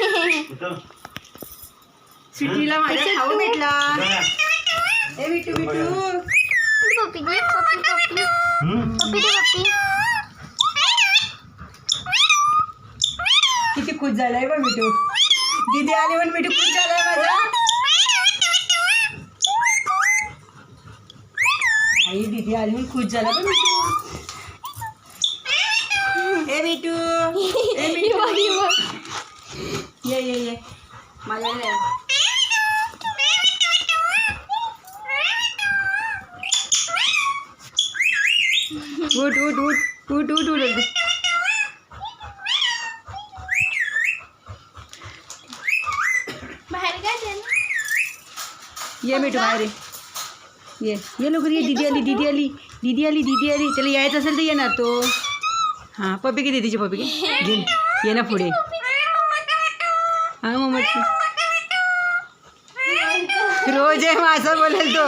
का सुट्टीला माझ्या खाऊ भेटला. ए बिटू बिटू पप्पी दे पप्पी पप्पी पप्पी दे पप्पी किती खुश झालाय बघ मिठू दीदी आली पण मिठू खुश झालाय माझा. आई दीदी आली पण खुश झाला पण मिठू ए मिठू माझ्या ये. उठ उठ उठ उठ उठ उठ उठ बाहेर काय ते ना? ये मिठू बाहेर ये. ये ये लवकर ये दीदी आली दीदी आली दीदी आली दीदी आली त्याला यायचं असेल तर येणार तो। हाँ पप्पी घे दीदीची पप्पी घे घे ये ना पुढे हाँ मग रोज आहे माझं बोलेल तो.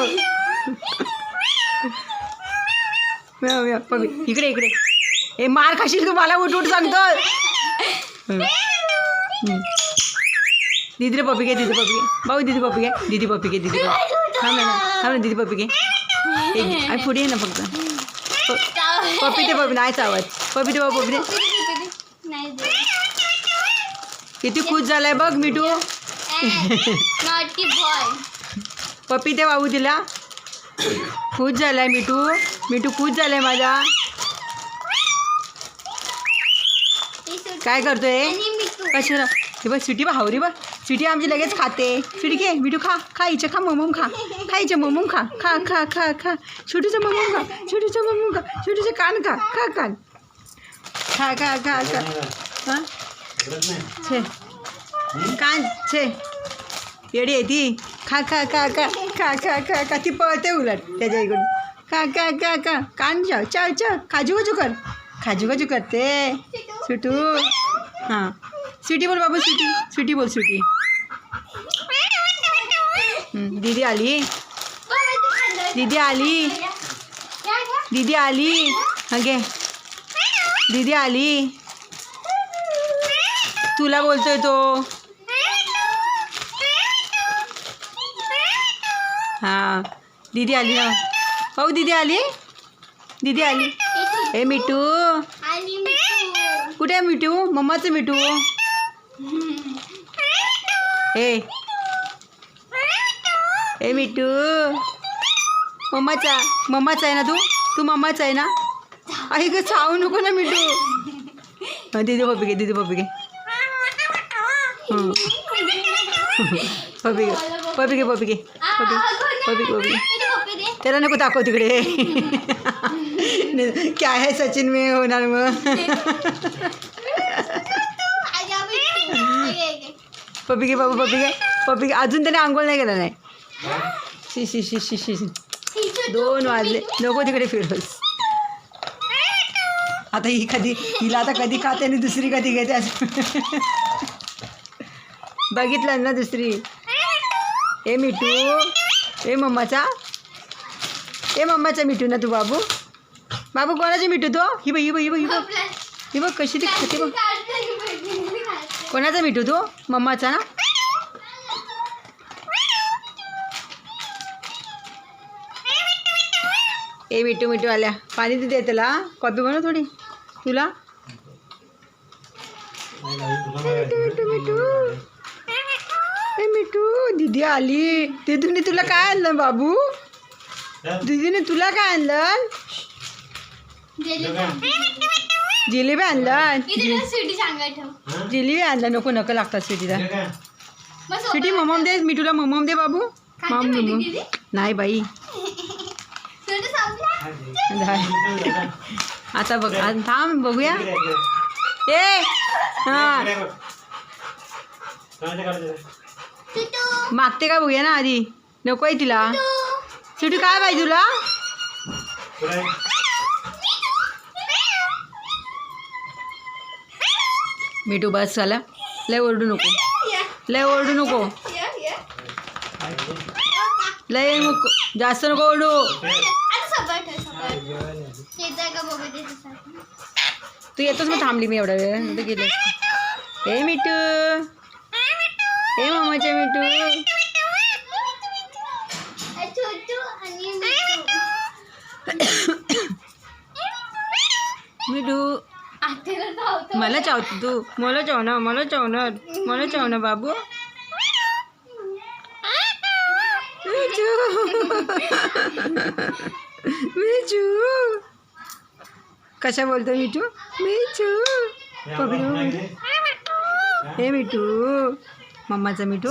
पप्पी इकडे इकडे. ए मार खाशील तू मला उठ उठ सांगतो. दीदी रे पप्पी घे दीदी पप्पी घे. भाऊ दीदी पप्पी घे. दीदी पप्पी घे दीदी पप्पी थांब ना थांब ना दीदी पप्पी घे. आणि पुढे ये ना फक्त. प- पप्पी ते पप्पी नाही चावत पप्पी ते पप्पी दे दे किती खुश झालाय बघ मिठू. पप्पी ते बाबू तिला. खुश झालाय मिठू. मिठू खुश झालाय माझा. काय करतोय? कशाला? हे बघ स्वीटी बा हावरी बघ. स्वीटी आमची लगेच खाते. स्वीटी घे मिठू खा. खा इचे खा ममम खा. खा इचे ममम खा. खा खा खा खा. छोटूचं ममम खा. छोटूचं ममम खा. छोटूचे कान खा. खा कान. खा खा खा खा. हां? छे. कान छे. येडी आहे ती. खा खा खा खा खा खा खा खा. ती पळते उलट त्याच्या इकडून. खा खा खा खा. कान जाव चाव चाव खाजू गजू कर. खाजू खाजू करते. सुटू. हां. स्वीटी बोल बाबू स्वीटी. स्वीटी बोल स्वीटी. दीदी आली. दीदी आली. दीदी आली. अगे दीदी आली. तुला बोलतोय तो. हां. दीदी आली हो भाऊ दीदी आली? दीदी आली. ए मिठू. कुठे आहे मिठू? मम्माचं मिठू. ए. ए मिठू. मम्माचा मम्माचा आहे ना तू? तू मम्माचा आहे ना? आई ग चावू नको ना मिठू. दीदी पप्पी घे दीदी पप्पी घे. पप्पी घे. घे घे पप्पी पप्पी पप्पी घे पप्पी दे। त्याला नको दाखव तिकडे क्या आहे सचिन में होणार मग. पप्पी घे बाबू पप्पी घे पप्पी घे अजून त्याने आंघोळ नाही केला नाही शी शी शी शी शी। दोन वाजले नको तिकडे फिरोस आता ही कधी हिला आता कधी खाते आणि दुसरी कधी घेते असं बघितलं ना दुसरी। ए मिठू. ए मम्माचा. ए मम्माचा मिठू ना तू बाबू. बाबू कोणाचा मिठू तो? ही बघ हि बघ हि बघ ही बघ. बघ कशी ती खाते बघ. कोणाचा मिठू तो? मम्माचा ना? ए मिठू मिठू आल्या. पाणी तिथे त्याला. कॉपी बनव थोडी. तुला. मिठू मिठू मिठू ए मिठू दीदी आली. दीदीने तुला काय आणलं बाबू? दीदीने तुला काय आणलं? जेली. जिलेबी आणलं. जिलेबी. आणलं नको नको लागतात स्वीटीला सोबत स्वीटी ममम दे मिठूला ममम दे बाबू. मम मम? नाही बाई. आता बघ आता थांब बघूया. ए हा. मागते का बघूया ना आधी? नको आहे तिला. सिटू काय पाहिजे तुला? मिठू बस झाला. लय ओरडू नको. लय ओरडू नको. लय नको जास्त नको ओरडू. तू येतोच मग थांबली मी एवढा वेळ? गेले हे मिठू. এ মামা চামিটু মিঠু मला चावतो तू मला चावणार मला चावणार मला चावणार बाबू मिठू कशा बोलतो मिठू मिठू हे मिठू मम्माचा मिठू.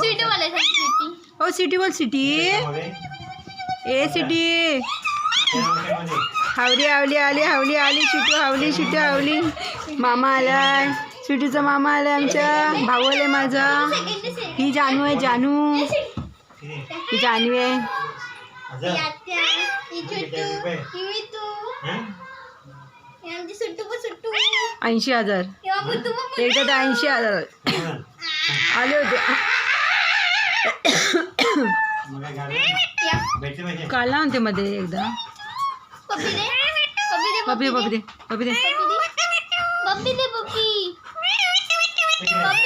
ओ सिटी. बोल सिटी. ए सिटी. हावली हावली आली हावली आली शिटू हावली शिटू हावली. मामा आलाय. शिटूचा मामा आलाय आमच्या. भाऊ आलाय माझा. ही जानू आहे जानू. ही जानू आहे. ही ही ही ही ऐंशी हजार. एकदा तर ऐंशी हजार. या काढला होते मध्ये एकदा पप्पी दे पप्पी दे। पपी पपी दे पपी दे पप्पी दे। पप्पी पप्पी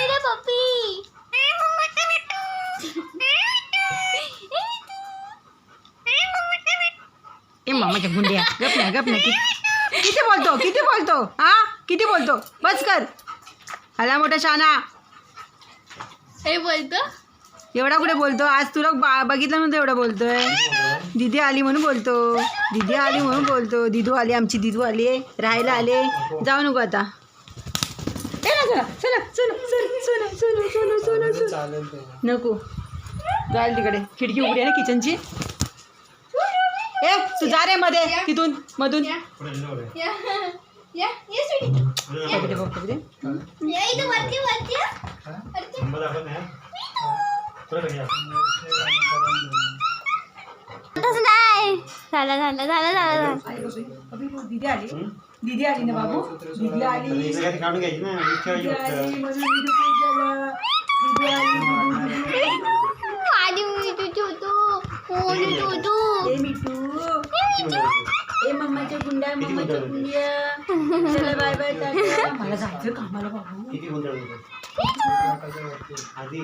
दे पप्पी ए मामाच्या गुंड्या, गप ना गप ना किती बोलतो किती बोलतो, हा? किती बोलतो? बस कर. आला मोठा शाना. हे बोलतो. एवढा कुठे बोलतो? आज तुला बा बघितलं नव्हतं एवढा बोलतोय. दिदी आली म्हणून बोलतो. दिदी आली म्हणून बोलतो. दिदू आली आमची दिदू आली राहायला आले जाऊ नको आता. ए ना चला चला चला चला चला चला चला चला. चला नको. जाईल तिकडे. खिडकी उघडी आहे ना किचनची ए तू जा रे मध्ये. तिथून मधून. ya ya sudah. Ya. ya itu ya. itu itu salah salah salah salah salah didi ali didi ali ne babu didi ali didi ali didi ali didi ali didi ali didi ali didi ali didi ali didi ali didi ali. Didi ali didi ali didi ali didi ali didi ali didi ali. Didi ali didi ali didi ali didi ali didi ali didi ali didi ali didi ali didi ali didi ali didi ali didi ali didi ali didi ali didi ali didi ali didi ali मम्माच्या गुंड्या मम्माच्या गुंड्या चला bye bye Tata. मला जायचं कामाला बाबू. किती गुंतवणूक आधी.